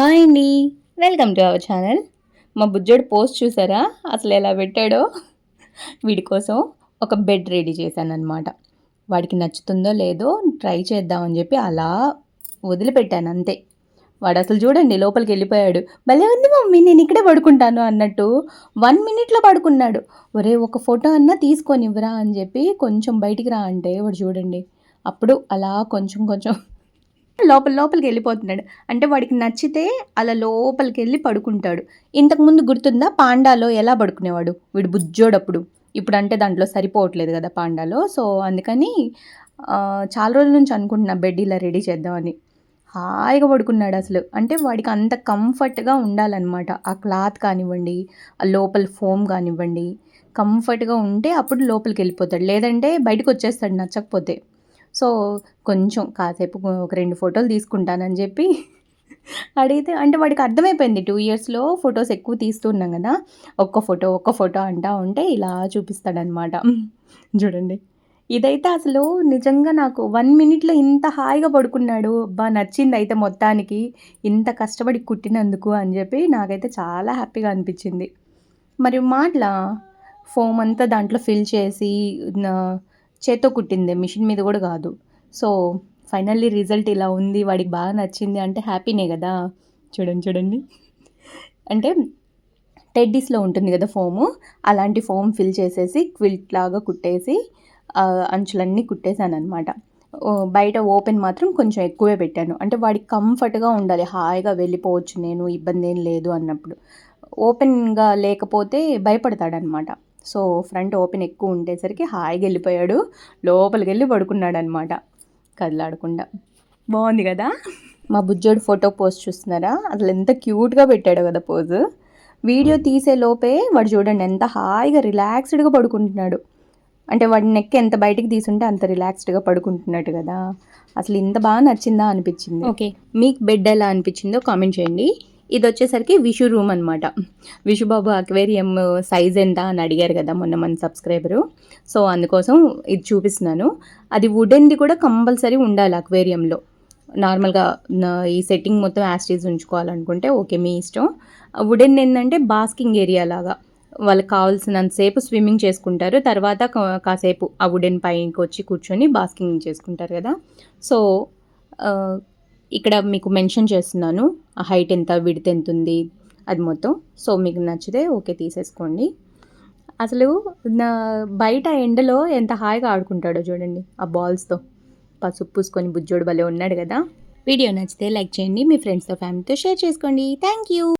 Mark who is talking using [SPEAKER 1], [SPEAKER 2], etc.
[SPEAKER 1] Hi అండి. Welcome to our channel. మా బుజ్జోడు పోస్ట్ చూసారా? అసలు ఎలా పెట్టాడో? వీడి కోసం ఒక బెడ్ రెడీ చేశానమాట వాడికి నచ్చుతుందో లేదో ట్రై చేద్దామని చెప్పి అలా వదిలిపెట్టాను అంతే. వాడు అసలు చూడండి లోపలికి వెళ్ళిపోయాడు. భలే ఉంది మమ్మీ నేను ఇక్కడే పడుకుంటాను అన్నట్టు వన్ మినిట్లో పడుకున్నాడు. ఒరే ఒక ఫోటో అన్నా తీసుకొని ఇవ్వరా అని చెప్పి కొంచెం బయటికి రా అంటే వాడు చూడండి. అప్పుడు అలా కొంచెం కొంచెం లోపల లోపలికి వెళ్ళిపోతున్నాడు అంటే వాడికి నచ్చితే అలా లోపలికి వెళ్ళి పడుకుంటాడు ఇంతకుముందు గుర్తుందా పాండాలో ఎలా పడుకునేవాడు? వీడు బుజ్జోడప్పుడు. ఇప్పుడు అంటే దాంట్లో సరిపోవట్లేదు కదా పాండాలో. సో అందుకని చాలా రోజుల నుంచి అనుకుంటున్నా బెడ్ ఇలా రెడీ చేద్దామని. హాయిగా పడుకున్నాడు అసలు. అంటే వాడికి అంత కంఫర్ట్గా ఉండాలన్నమాట. ఆ క్లాత్ కానివ్వండి ఆ లోపల ఫోమ్ కానివ్వండి కంఫర్ట్గా ఉంటే అప్పుడు లోపలికి వెళ్ళిపోతాడు లేదంటే బయటకు వచ్చేస్తాడు నచ్చకపోతే. సో కొంచెం కాసేపు ఒక రెండు ఫోటోలు తీసుకుంటానని చెప్పి అడిగితే అంటే వాడికి అర్థమైపోయింది. టూ ఇయర్స్లో ఫొటోస్ ఎక్కువ తీస్తున్నాం కదా ఒక్క ఫోటో ఒక్క ఫోటో అంటా ఉంటే ఇలా చూపిస్తాడనమాట. చూడండి. ఇదైతే అసలు నిజంగా నాకు వన్ మినిట్లో ఇంత హాయిగా పడుకున్నాడు. బాగా నచ్చింది అయితే మొత్తానికి. ఇంత కష్టపడి కుట్టినందుకు అని చెప్పి నాకైతే చాలా హ్యాపీగా అనిపించింది. మరి మాటల ఫోమ్ అంతా దాంట్లో ఫిల్ చేసి చేత్తో కుట్టింది మిషన్ మీద కూడా కాదు. సో ఫైనల్లీ రిజల్ట్ ఇలా ఉంది వాడికి బాగా నచ్చింది అంటే హ్యాపీనే కదా. చూడండి చూడండి. అంటే టెడ్డీస్లో ఉంటుంది కదా ఫోము అలాంటి ఫోమ్ ఫిల్ చేసేసి క్విల్ట్ లాగా కుట్టేసి అంచులన్నీ కుట్టేశాను అనమాట బయట ఓపెన్ మాత్రం కొంచెం ఎక్కువే పెట్టాను. అంటే వాడికి కంఫర్ట్గా ఉండాలి హాయిగా వెళ్ళిపోవచ్చు నేను ఇబ్బంది ఏం లేదు అన్నప్పుడు. ఓపెన్గా లేకపోతే భయపడతాడనమాట సో ఫ్రంట్ ఓపెన్ ఎక్కువ ఉండేసరికి హాయిగా వెళ్ళిపోయాడు. లోపలికి వెళ్ళి పడుకున్నాడు అనమాట కదలాడకుండా. బాగుంది కదా? మా బుజ్జోడు ఫోటో పోస్ట్ చూస్తున్నారా? అసలు ఎంత క్యూట్గా పెట్టాడు కదా పోజు. వీడియో తీసే లోపే వాడు చూడండి ఎంత హాయిగా రిలాక్స్డ్గా పడుకుంటున్నాడు. అంటే వాడి నెక్ ఎంత బయటికి తీసుంటే అంత రిలాక్స్డ్గా పడుకుంటున్నట్టు కదా. అసలు ఇంత బాగా నచ్చిందా అనిపించింది? ఓకే. మీకు బెడ్ ఎలా అనిపించిందో కామెంట్ చేయండి. ఇది వచ్చేసరికి విషు రూమ్ అనమాట విషుబాబు అక్వేరియం సైజ్ ఎంత అని అడిగారు కదా మొన్న మన సబ్స్క్రైబరు. సో అందుకోసం ఇది చూపిస్తున్నాను. అది వుడెన్ది కూడా కంపల్సరీ ఉండాలి అక్వేరియంలో. నార్మల్గా ఈ సెట్టింగ్ మొత్తం యాస్టీజ్ ఉంచుకోవాలనుకుంటే ఓకే మీ ఇష్టం. వుడెన్ ఏంటంటే బాస్కింగ్ ఏరియా లాగా. వాళ్ళకి కావాల్సినంతసేపు స్విమ్మింగ్ చేసుకుంటారు. తర్వాత కాసేపు ఆ వుడెన్ పైకి వచ్చి కూర్చొని బాస్కింగ్ చేసుకుంటారు కదా. సో ఇక్కడ మీకు మెన్షన్ చేస్తున్నాను ఆ హైట్ ఎంత విడత్ ఎంత ఉంది అది మొత్తం. సో మీకు నచ్చితే ఓకే తీసేసుకోండి. అసలు నా బయట ఎండలో ఎంత హాయిగా ఆడుకుంటాడో చూడండి ఆ బాల్స్తో పసుపు పూసుకొని బుజ్జోడు భలే ఉన్నాడు కదా. వీడియో నచ్చితే లైక్ చేయండి మీ ఫ్రెండ్స్తో ఫ్యామిలీతో షేర్ చేసుకోండి. Thank you